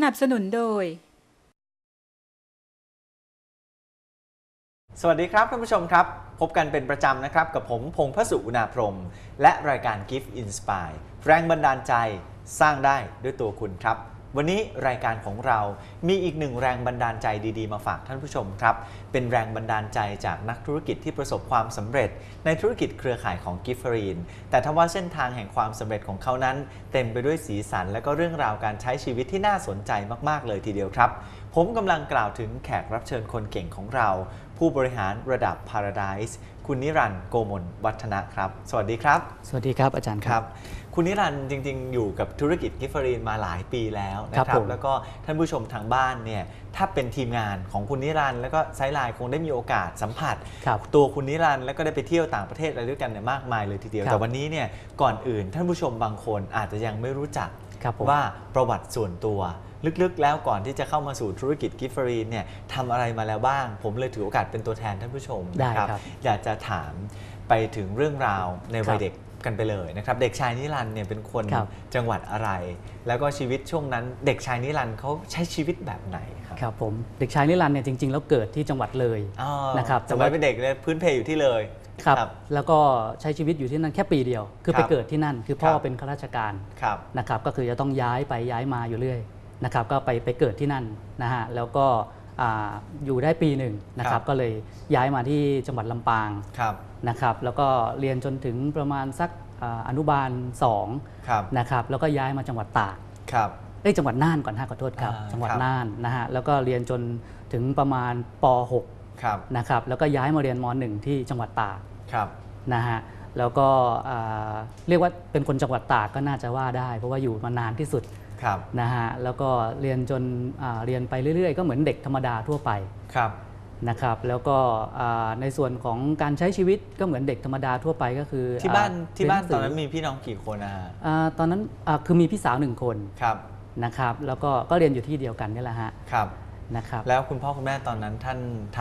สนับสนุนโดย สวัสดีครับท่านผู้ชมครับ พบกันเป็นประจำนะครับ กับผมพงษ์พสุอุณาพรหมและรายการ Gift Inspire แรงบันดาลใจสร้างได้ด้วยตัวคุณครับ วันนี้รายการของเรามีอีกหนึ่งแรงบันดาลใจดีๆ มาฝากท่านผู้ชมครับ เป็นแรงบันดาลใจจากนักธุรกิจที่ประสบความสำเร็จ ในธุรกิจเครือข่ายของกิฟฟรีน แต่ทว่าเส้นทางแห่งความสำเร็จของเขานั้น เต็มไปด้วยสีสัน และก็เรื่องราวการใช้ชีวิตที่น่าสนใจมากๆเลยทีเดียวครับ ผมกำลังกล่าวถึงแขกรับเชิญคนเก่งของเรา ผู้บริหารระดับ Paradise คุณนิรันดร์โกมลวัฒนะครับ สวัสดีครับ สวัสดีครับอาจารย์คครัรับบคุณนิรันดร์จริง ๆ อยู่กับธุรกิจกิฟฟรีนมาหลายปีแล้วนะคครัรับบ ผม แล้วก็ท่านผู้ชมทางบ้านเนี่ยถ้าเป็นทีมงานของคุณนิรันดร์แล้วก็ไซด์ไลน์คงได้มีโอกาสสัมผัส ครับ ตัวคุณนิรันดร์แล้วก็ได้ไปเที่ยวต่างประเทศอะไรด้วยกันเนี่ยมากมายเลยทีเดียว ครับแต่วันนี้เนี่ยก่อนอื่นท่านผู้ชมบางคนอาจจะยังไม่รู้จัก ครับผม ว่าประวัติส่วนตัว ลึกๆ แล้วก่อนที่จะเข้ามาสู่ธุรกิจกิฟฟรีนเนี่ยทำอะไรมาแล้วบ้าง ผมเลยถือโอกาสเป็นตัวแทนท่านผู้ชมได้นะครับอยากจะถามไปถึงเรื่องราวในวัยครับเด็กกันไปเลยนะครับ เด็กชายนิรันดร์เนี่ยเป็นคนครับ จังหวัดอะไร แล้วก็ชีวิตช่วงนั้น เด็กชายนิรันดร์เขาใช้ชีวิตแบบไหนครับครับผมเด็กชายนิรันดร์เนี่ยจริงๆแล้วเกิดที่จังหวัดเลย อ๋อนะครับสแต่มัว่ายเป็นเด็กเนี่ยพื้นเพอยู่ที่เลย ครับ ครับแล้วก็ใช้ชีวิตอยู่ที่นั่นแค่ปีเดียว คือครัไปบเกิดที่นั่น คือพ่อครับ เป็นข้าราชการครับ นะครับ ก็คือจะต้องย้ายไปย้ายมาอยู่เรื่อยนะครับ ก็ไปไปเกิดที่นั่นนะฮะ แล้วก็อ่าอยู่ได้ปีหนึ่งนะคครัรับ บ ก็เลยย้ายมาที่จังหวัดลำปางครับ นะครับ แล้วก็เรียนจนถึงประมาณสักอ่าอนุบาล2ครับ นะครับ แล้วก็ย้ายมาจังหวัดตาก ครับ เอ้ยจังหวัดน่านก่อนฮะขอโทษครับอ่าจังหวัดครับน่านนะฮะแล้วก็เรียนจนถึงประมาณป .6 ครับ นะครับแล้วก็ย้ายมาเรียนม .1 ที่จังหวัดตากครับนะฮะแล้วก็อ่าเรียกว่าเป็นคนจังหวัดตากก็น่าจะว่าได้ เพราะว่าอยู่มานานที่สุดครับนะฮะแล้วก็เรียนจนอ่าเรียนไปเรื่อยๆ ก็เหมือนเด็กธรรมดาทั่วไปครับนะครับแล้วก็อ่าในส่วนของการใช้ชีวิตก็เหมือนเด็กธรรมดาทั่วไปก็คือที่บ้านอ่ที่บ้านเรีตยอนหนั้นงสืมีพี่น้องกี่คนนะฮะอ่าตอนนั้นอ่าคือมีพี่สาวหนึ่งคนครับนะครับแล้วก็ก็เรียนอยู่ที่เดียวกันนี่แหละฮะครับ นะครับแล้วคุณพ่อคุณแม่ตอนนั้นท่านท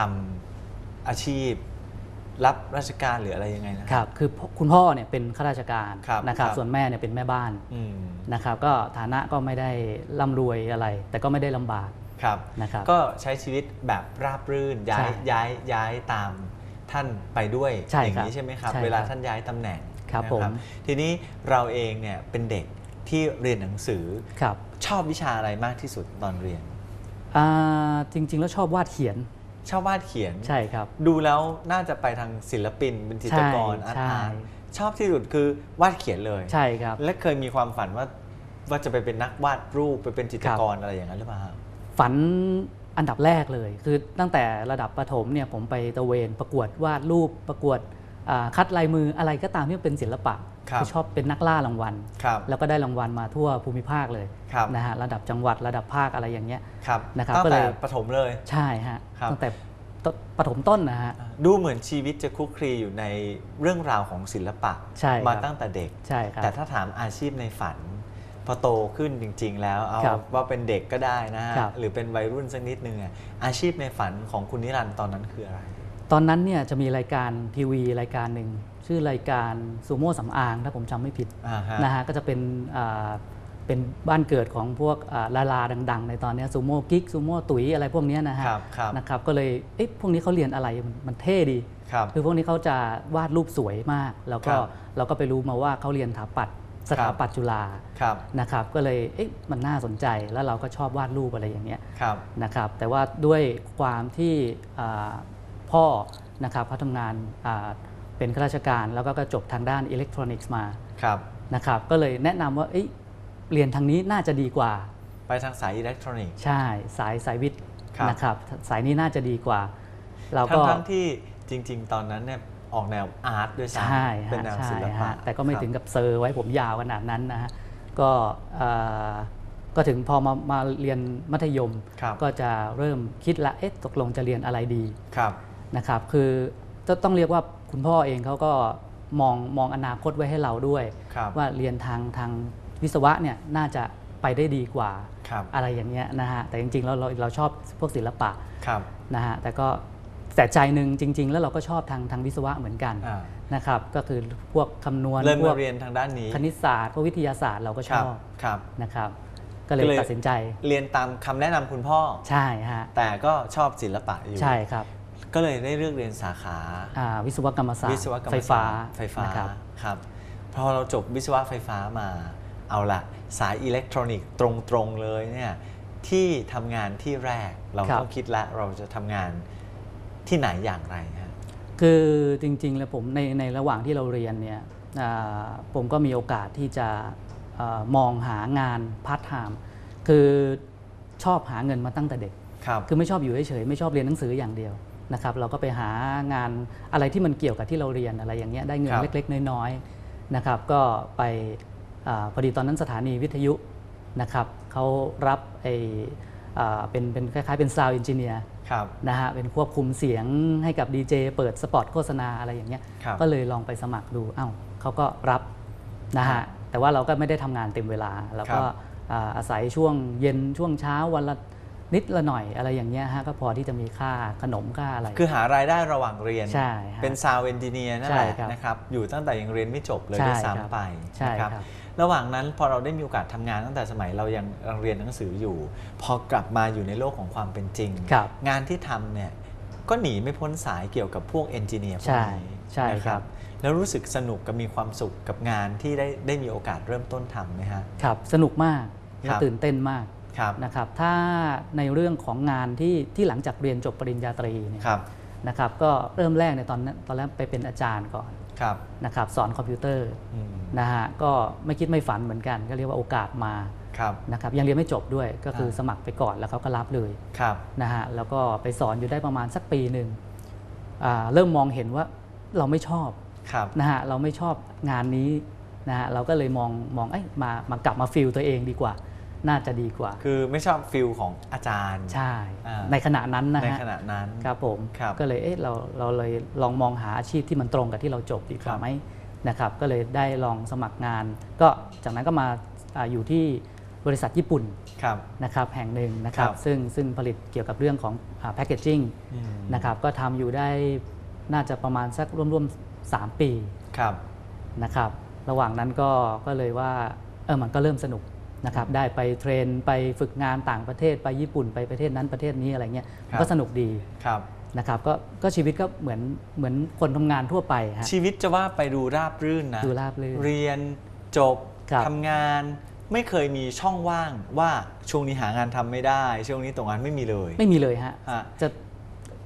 ำอาชีพ รับราชการหรืออะไรยังไงนะครับ คือพ่อคุณพ่อเนี่ยเป็นข้าราชการครับนะครับครับส่วนแม่เนี่ยเป็นแม่บ้านอืมนะครับ ก็ฐานะก็ไม่ได้ร่ำรวยอะไร แต่ก็ไม่ได้ลำบากครับนะครับ ก็ใช้ชีวิตแบบราบรื่นย้ายใช่ย้ายย้ายตามท่านไปด้วยใช่อย่างครับนี้ใช่ไหมครับใช่เวลาครับท่านย้ายตำแหน่งครับนะผมทีนี้เราเองเนี่ยเป็นเด็กที่เรียนหนังสือครับชอบวิชาอะไรมากที่สุดตอนเรียน อ่าจริง ๆ แล้วชอบวาดเขียนชอบวาดเขียน ใช่ครับ ดูแล้วน่าจะไปทางศิลปินเป็นจิตรกรอาร์ตใช่อาร์ตชอบที่สุดคือวาดเขียนเลย ใช่ครับ และเคยมีความฝันว่าว่าจะไปเป็นนักวาดรูปไปเป็นจิตรครับกรอะไรอย่างนั้นหรือเปล่าครับฝันอันดับแรกเลย คือตั้งแต่ระดับประถมเนี่ยผมไปตระเวนประกวดวาดรูปประกวดอ่า คัดลายมืออะไรก็ตามที่เป็นศิลปะครับชอบเป็นนักล่ารางวัลครับแล้วก็ได้รางวัลมาทั่วภูมิภาคเลยครับนะฮะระดับจังหวัดระดับภาคอะไรอย่างเงี้ยครับนะครับตั้งก็เลแต่ยประถมเลยใช่ฮะครับตั้งแต่ตปฐมต้นนะฮะดูเหมือนชีวิตจะคลุกคลีอยู่ในเรื่องราวของศิลปะใช่ครับมาตั้งแต่เด็กใช่ครับแต่ถ้าถามอาชีพในฝันพอโตขึ้นจริง ๆ แล้วเอาครับว่าเป็นเด็กก็ได้นะฮะครับหรือเป็นวัยรุ่นสักนิดนึงอะอาชีพในฝันของคุณนิรันดร์ตอนนั้นคืออะไร ตอนนั้นเนี่ยจะมีรายการทีวีรายการหนึ่งชื่อรายการซูโม่สำอางถ้าผมจำไม่ผิดอ่าฮะ นะฮะก็จะเป็นอ่าเป็นบ้านเกิดของพวกอ่าดาราดัง ๆ ในตอนเนี้ซูโม่กิ๊กซูโม่ตุ๋ยอะไรพวกเนี้ยนะฮะครับครับนะครับก็เลยเอ๊ะพวกนี้เขาเรียนอะไรมันมันเท่ดีครับ คือพวกนี้เขาจะวาดรูปสวยมาก แล้วก็ครับเราก็ไปรู้มาว่าเขาเรียนถาปัดสถาปัตย์จุฬาครับนะครับก็เลยเอ๊ะมันน่าสนใจแล้วเราก็ชอบวาดรูปอะไรอย่างเงี้ย ครับ นะครับแต่ว่าด้วยความที่อ่า พ่อนะครับเขาทำงานอ่าเป็นข้าราชการแล้วก็ก็จบทางด้านอิเล็กทรอนิกส์มาครับนะครับก็เลยแนะนำว่าเอ้ยเรียนทางนี้น่าจะดีกว่า ไปทางสายอิเล็กทรอนิกส์ใช่สายสายวิทย์ครับนะครับสายนี้น่าจะดีกว่าเราทั้ก็งทั้งที่จริง ๆ ตอนนั้นเนี่ยออกแนวอาร์ตด้วยซ้ใช่ำเป็นฮะแนวใช่ศิลปะฮะแต่ก็ไม่ครับถึงกับเซอร์ไว้ผมยาวขนาดนั้นนะฮะก็เอ่อก็ถึงพอมามาเรียนมัธยมครับก็จะเริ่มคิดละเอ๊ะตกลงจะเรียนอะไรดีครับ นะครับคือจะต้องเรียกว่าคุณพ่อเองเขาก็มองมองอนาคตไว้ให้เราด้วยครับว่าเรียนทางทางวิศวะเนี่ยน่าจะไปได้ดีกว่าครับอะไรอย่างเงี้ยนะฮะแต่จริงๆ แล้วเราเราชอบพวกศิลปะครับนะฮะแต่ก็แต่ใจหนึ่งจริง ๆ แล้วเราก็ชอบทางทางวิศวะเหมือนกันอ่านะครับก็คือพวกคำนวณเริ่มพวมากเรียนทางด้านนี้คณิตศาสตร์พวกวิทยาศาสตร์เราก็ชครับอบครับนะครับก็เลยก็เลยตัดสินใจ เรียนตามคำแนะนำคุณพ่อใช่ฮะแต่ก็ชอบศิลปะอยู่ใช่ครับ ก็เลยได้เลือกเรียนสาขาอ่าวิศวกรรมศาสตวิร์ศวกรรมไฟฟ้าศสตร์ไฟฟ้านะครับครับพอเราจบวิศวะไฟฟ้ามาเอาละสายอิเล็กทรอนิกส์ตรงๆเลยเนี่ยที่ทำงานที่แรกเราต้องคิดแล้วเราจะทำงานที่ไหนอย่างไรฮะ คือจริงๆแล้วผมในในระหว่างที่เราเรียนเนี่ยอ่าผมก็มีโอกาสที่จะเออมองหางานพาร์ทไทม์คือชอบหาเงินมาตั้งแต่เด็ก ครับ คือไม่ชอบอยู่เฉยๆไม่ชอบเรียนหนังสืออย่างเดียว นะครับเราก็ไปหางานอะไรที่มันเกี่ยวกับที่เราเรียนอะไรอย่างเงี้ยได้เงินครับ เล็กๆ น้อยๆนะครับก็ไปอาพอดีตอนนั้นสถานีวิทยุนะครับเขารับไออ่าเป็นเป็นคล้ายๆเป็นซาวด์เอนจิเนียร์ครับ นะฮะเป็นควบคุมเสียงให้กับดีเจเปิดสปอตโฆษณาอะไรอย่างเงี้ยครับ ก็เลยลองไปสมัครดูเอ้าเขาก็รับนะฮะแต่ว่าเราก็ไม่ได้ทำงานเต็มเวลาเราก็ครับอ่าอาศัยช่วงเย็นช่วงเช้าวันละ นิดละหน่อยอะไรอย่างเงี้ยฮะก็พอที่จะมีค่าขนมค่าอะไร คือหารายได้ระหว่างเรียน ใช่ฮะเป็นซาวเอนจิเนียร์นั่นแหละใช่ครับนะครับ อยู่ตั้งแต่ยังเรียนไม่จบเลยใช่ด้วยครับซ้ำไปใช่นะครับระหว่างนั้นพอเราได้มีโอกาสทำงานตั้งแต่สมัยเรายังเรียนหนังสืออยู่ พอกลับมาอยู่ในโลกของความเป็นจริง ครับ งานที่ทำเนี่ยก็หนีไม่พ้นสายเกี่ยวกับพวกเอนจิเนียร์พวใช่กนี้ใช่นะครับแล้วรู้สึกสนุกกับมีความสุขกับงานที่ได้ได้มีโอกาสเริ่มต้นทำไหมฮะ ครับสนุกมากคและรับตื่นเต้นมากครับ นะครับถ้าในเรื่องของงานที่ที่หลังจากเรียนจบปริญญาตรีเนี่ยครับนะครับก็เริ่มแรกในยตอนนั้นตอนแรกไปเป็นอาจารย์ก่อนครับนะครับสอนคอมพิวเตอร์อืมนะฮะก็ไม่คิดไม่ฝันเหมือนกัน ก็เรียกว่าโอกาสมาครับนะครับยังเรียนไม่จบด้วยก็คืออ่าสมัครไปก่อนแล้วเขาก็รับเลยครับนะฮะแล้วก็ไปสอนอยู่ได้ประมาณสักปีหนึ่งอ่าเริ่มมองเห็นว่าเราไม่ชอบครับนะฮะเราไม่ชอบงานนี้นะฮะเราก็เลยมองมองเอ้ยมามากลับมาฟิลตัวเองดีกว่า น่าจะดีกว่า คือไม่ชอบฟิลของอาจารย์ ใช่อ่าในขณะนั้นนะในฮะขณะนั้นครับผมครับก็เลยเอ๊ะเราเราเลยลองมองหาอาชีพที่มันตรงกับที่เราจบดีกครัว่าบไหมนะครับ ก็เลยได้ลองสมัครงาน ก็จากนั้นก็มาอาอยู่ที่บริษัทญี่ปุ่นครับนะครับแห่งหนึ่งนะครับครับซึ่งซึ่งผลิตเกี่ยวกับเรื่องของแพ c เกจจิ้งอืมนะครับก็ทำอยู่ได้น่าจะประมาณสักร่วมๆ 3 ปีครับนะครับ ระหว่างนั้นก็ก็เลยว่าเออมันก็เริ่มสนุก นะครับได้ไปเทรนไปฝึกงานต่างประเทศไปญี่ปุ่นไปประเทศนั้นประเทศนี้อะไรเงี้ยครับ ก็สนุกดีครับ นะครับก็ก็ชีวิตก็เหมือนเหมือนคนทำงานทั่วไปฮะ ชีวิตจะว่าไปดูราบรื่นนะดูราบรื่นเรียนจบครับ ทำงาน ไม่เคยมีช่องว่างว่าช่วงนี้หางานทำไม่ได้ ช่วงนี้ตกงานไม่มีเลยไม่มีเลยฮะ ฮะ จะ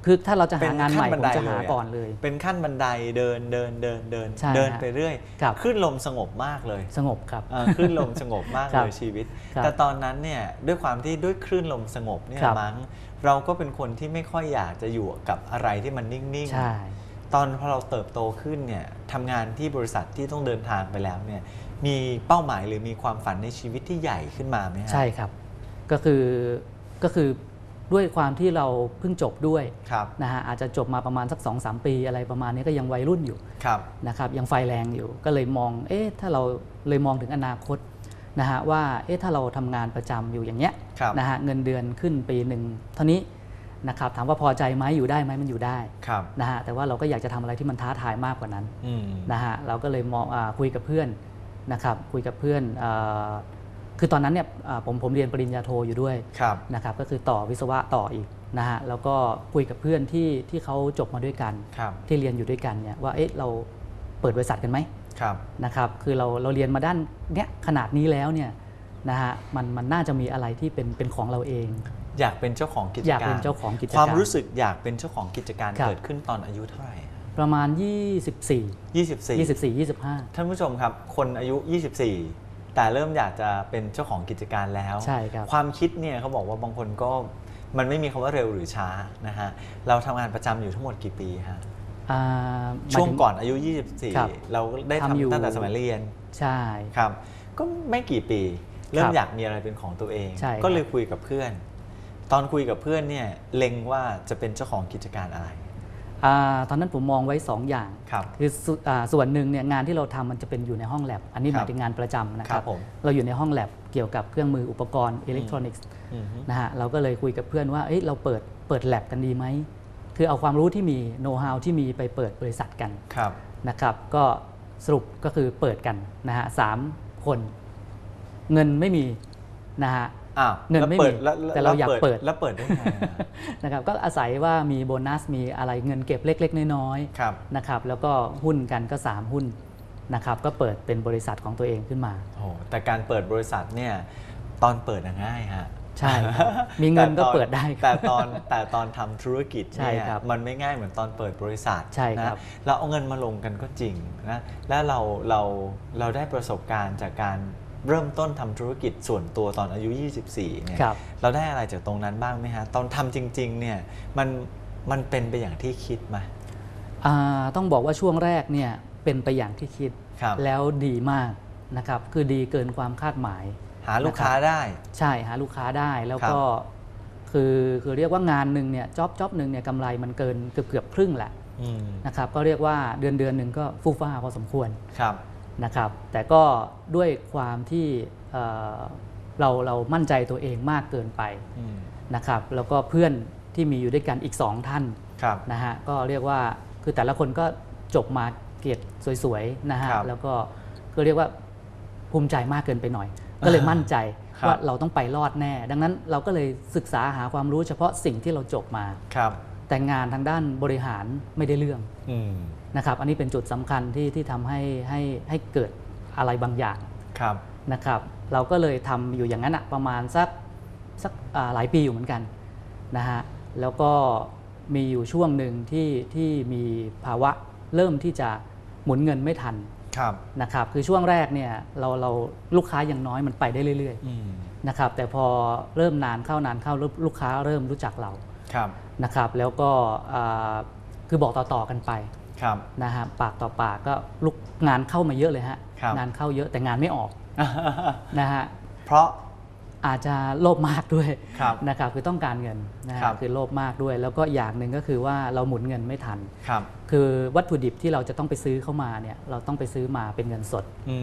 คือถ้าเราจะเป็หานงานใหม่ขั้นบัผนมไดจะหาเลยอะก่อนเลย เป็นขั้นบันไดเดินเดินเดินเดินใช่เดินฮะไปเรื่อยครับขึ้นลมสงบมากเลย สงบครับอ่าคลื่นลมสงบมากครัเลบยชีวิตครับแต่ตอนนั้นเนี่ยด้วยความที่ด้วยคลื่นลมสงบเนี่ยครับมั้งเราก็เป็นคนที่ไม่ค่อยอยากจะอยู่กับอะไรที่มันนิ่งใช่ๆตอนพอเราเติบโตขึ้นเนี่ยทำงานที่บริษัทที่ต้องเดินทางไปแล้วเนี่ยมีเป้าหมายหรือมีความฝันในชีวิตที่ใหญ่ขึ้นมาไหมฮะใช่ครับ ก็คือก็คือ ด้วยความที่เราเพิ่งจบด้วยครับนะฮะอาจจะจบมาประมาณสัก2อสปีอะไรประมาณนี้ก็ยังวัยรุ่นอยู่ครับนะครับยังไฟแรงอยู่ก็เลยมองเอ๊ะถ้าเราเลยมองถึงอนาคตนะฮะว่าเอ๊ะถ้าเราทำงานประจำอยู่อย่างเงี้ยครับนะฮะเงินเดือนขึ้นปีหนึ่งเท่านี้นะครับถามว่าพอใจไหมอยู่ได้ไหมมันอยู่ได้ครับนะฮะแต่ว่าเราก็อยากจะทำอะไรที่มันท้าทายมากกว่านั้นอืมนะฮะเราก็เลยมองอาคุยกับเพื่อนนะครับคุยกับเพื่อนอา คือตอนนั้นเนี่ยอ่าผมผมเรียนปริญญาโทอยู่ด้วยครับนะครับก็คือต่อวิศวะต่ออีกนะฮะแล้วก็คุยกับเพื่อนที่ที่เขาจบมาด้วยกันครับที่เรียนอยู่ด้วยกันเนี่ยว่าเอ๊ะเราเปิดบริษัทกันไหมครับนะครับคือเราเราเรียนมาด้านเนี้ยขนาดนี้แล้วเนี่ยนะฮะมันมันน่าจะมีอะไรที่เป็นเป็นของเราเอง อยากเป็นเจ้าของกิจการอยากเป็นเจ้าของกิจการ ความรู้สึกอยากเป็นเจ้าของกิจการครับเกิดขึ้นตอนอายุเท่าไหร่ประมาณ 24 24 24 25 ท่านผู้ชมครับ คนอายุ 24 แต่เริ่มอยากจะเป็นเจ้าของกิจการแล้วใช่ครับความคิดเนี่ยเขาบอกว่าบางคนก็มันไม่มีคำว่าเร็วหรือช้านะฮะเราทำงานประจำอยู่ทั้งหมดกี่ปีฮะอ่าหมายช่วงถึงก่อนอายุครับ24 เราได้ทำอยู่ทำตั้งแต่สมัยเรียนใช่ครับก็ไม่กี่ปี เริ่คมรับอยากมีอะไรเป็นของตัวเองใช่ครับก็เลยคุยกับเพื่อน ตอนคุยกับเพื่อนเนี่ยเล็งว่าจะเป็นเจ้าของกิจการอะไรอ่า ตอนนั้นผมมองไว้ 2 อย่างครับคือส่วนอ่าส่วนหนึ่งเนี่ยงานที่เราทำมันจะเป็นอยู่ในห้องแลบ อันนี้คหรับมายถึงงานประจำนะคครัรับบผมเราอยู่ในห้องแลบเกี่ยวกับเครื่องมืออุปกรณ์อิเล็กทรอนิกส์อืมฮึนะฮะเราก็เลยคุยกับเพื่อนว่าเอ้ยเราเปิดเปิดแลบกันดีไหมคือเอาความรู้ที่มีโน้ตฮาวที่มีไปเปิดบริษัทกันครับนะครับ ก็สรุปก็คือเปิดกันนะฮะสามคน เงินไม่มีนะฮะ อ้าวเงินแล้วไม่ปิมีดแล้วแต่เราอยากเปิดแล้วเปิดได้ไงอะนะครับก็อาศัยว่ามีโบนัสมีอะไรเงินเก็บเล็ก ๆ น้อยครับๆนะครับแล้วก็หุ้นกันก็ 3 หุ้นนะครับก็เปิดเป็นบริษัทของตัวเองขึ้นมาโอ้แต่การเปิดบริษัทเนี่ยตอนเปิดอะง่ายฮะใช่ครับมีเงินก็แต่ตอเปิดได้ครับแต่ตอนแต่ตอนทำธุรกิจใช่เนี่ยครับมันไม่ง่ายเหมือนตอนเปิดบริษัทใช่ครับนะเราเอาเงินมาลงกันก็จริงนะแล้วเราเราเราได้ประสบการณ์จากการ เริ่มต้นทำธุรกิจส่วนตัวตอนอายุ 24 เนี่ยครับเราได้อะไรจากตรงนั้นบ้างไหมฮะ ตอนทำจริงๆ เนี่ยมันมันเป็นไปอย่างที่คิดไหมอ่าต้องบอกว่าช่วงแรกเนี่ยเป็นไปอย่างที่คิดครับแล้วดีมากนะครับ คือดีเกินความคาดหมาย หาลูกค้าได้ ใช่หาลูกค้าได้แล้วก็คือคือเรียกว่างานหนึ่งเนี่ยจ็อบจ็อบหนึ่งเนี่ยกำไรมันเกินเกือบเกือบครึ่งแหละอืมนะครับก็เรียกว่าเดือนเดือนหนึ่งก็ฟู่ฟ้าพอสมควรครับ นะครับ แต่ก็ด้วยความที่เอ่อเราเรามั่นใจตัวเองมากเกินไปอืมนะครับ แล้วก็เพื่อนที่มีอยู่ด้วยกันอีก2ท่านครับนะฮะก็เรียกว่าคือแต่ละคนก็จบมาเกียรติสวยๆนะฮะครับแล้วก็ก็เรียกว่าภูมิใจมากเกินไปหน่อย ก็เลยมั่นใจครับว่าเราต้องไปรอดแน่ ดังนั้นเราก็เลยศึกษาหาความรู้เฉพาะสิ่งที่เราจบมาครับ แต่งานทางด้านบริหารไม่ได้เรื่องอืม นะครับ อันนี้เป็นจุดสำคัญที่ที่ทำให้ให้ให้เกิดอะไรบางอย่างครับนะครับ เราก็เลยทำอยู่อย่างนั้นอะประมาณสักสักอ่าหลายปีอยู่เหมือนกันนะฮะแล้วก็มีอยู่ช่วงหนึ่งที่ที่มีภาวะเริ่มที่จะหมุนเงินไม่ทันครับนะครับ คือช่วงแรกเนี่ยเราเราลูกค้ายังน้อยมันไปได้เรื่อยอืมๆนะครับ แต่พอเริ่มนานเข้านานเข้าลูกค้าเริ่มรู้จักเราครับนะครับ แล้วก็อ่าคือบอกต่อๆกันไปครับ นะฮะปากต่อปากก็ลูกงานเข้ามาเยอะเลยฮะครับงานเข้าเยอะแต่งานไม่ออกนะฮะเพราะอาจจะโลภมากด้วยครับนะครับคือต้องการเงินนะครัฮะบคือโลภมากด้วย แล้วก็อย่างหนึ่งก็คือว่าเราหมุนเงินไม่ทัน ครับคือวัตถุดิบที่เราจะต้องไปซื้อเข้ามาเนี่ยเราต้องไปซื้อมาเป็นเงินสดอื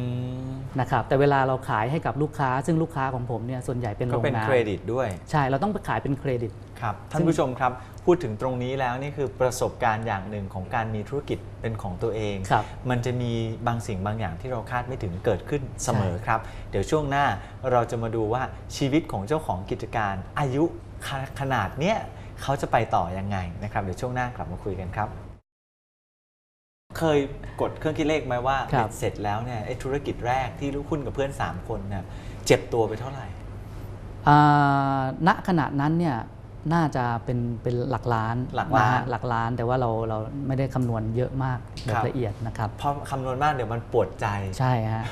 มนะครับแต่เวลาเราขายให้กับลูกค้า ซึ่งลูกค้าของผมเนี่ยส่วนใหญ่เป็นก็โรงเป็นงานเครดิตด้วย ใช่เราต้องไปขายเป็นเครดิต ครับ ท่านผู้ชมครับ พูดถึงตรงนี้แล้วนี่คือประสบการณ์อย่างหนึ่งของการมีธุรกิจเป็นของตัวเอง ครับมันจะมีบางสิ่งบางอย่างที่เราคาดไม่ถึงเกิดขึ้นเสมอครับ เดี๋ยวช่วงหน้าเราจะมาดูว่าชีวิตของเจ้าของกิจการ อายุขขนาดเนี้ยเขาจะไปต่อยังไงนะครับเดี๋ยวช่วงหน้ากลับมาคุยกันครับ เคยกดเครื่องคิดเลขไหมว่าครับ เสร็จแล้วเนี่ยไอ้ธุรกิจแรกที่ลูกคุณกับเพื่อน 3 คนเนี่ยเจ็บตัวไปเท่าไหร่ อ่าณขณะนั้นเนี่ยน่าจะเป็นเป็นหลักล้านหลักล้านะฮะหลักล้านแต่ว่าเราเราไม่ได้คำนวณเยอะมากแบครับบ ละเอียดนะครับ เพราะคำนวณมากเดี๋ยวมันปวดใจ ใช่ฮะ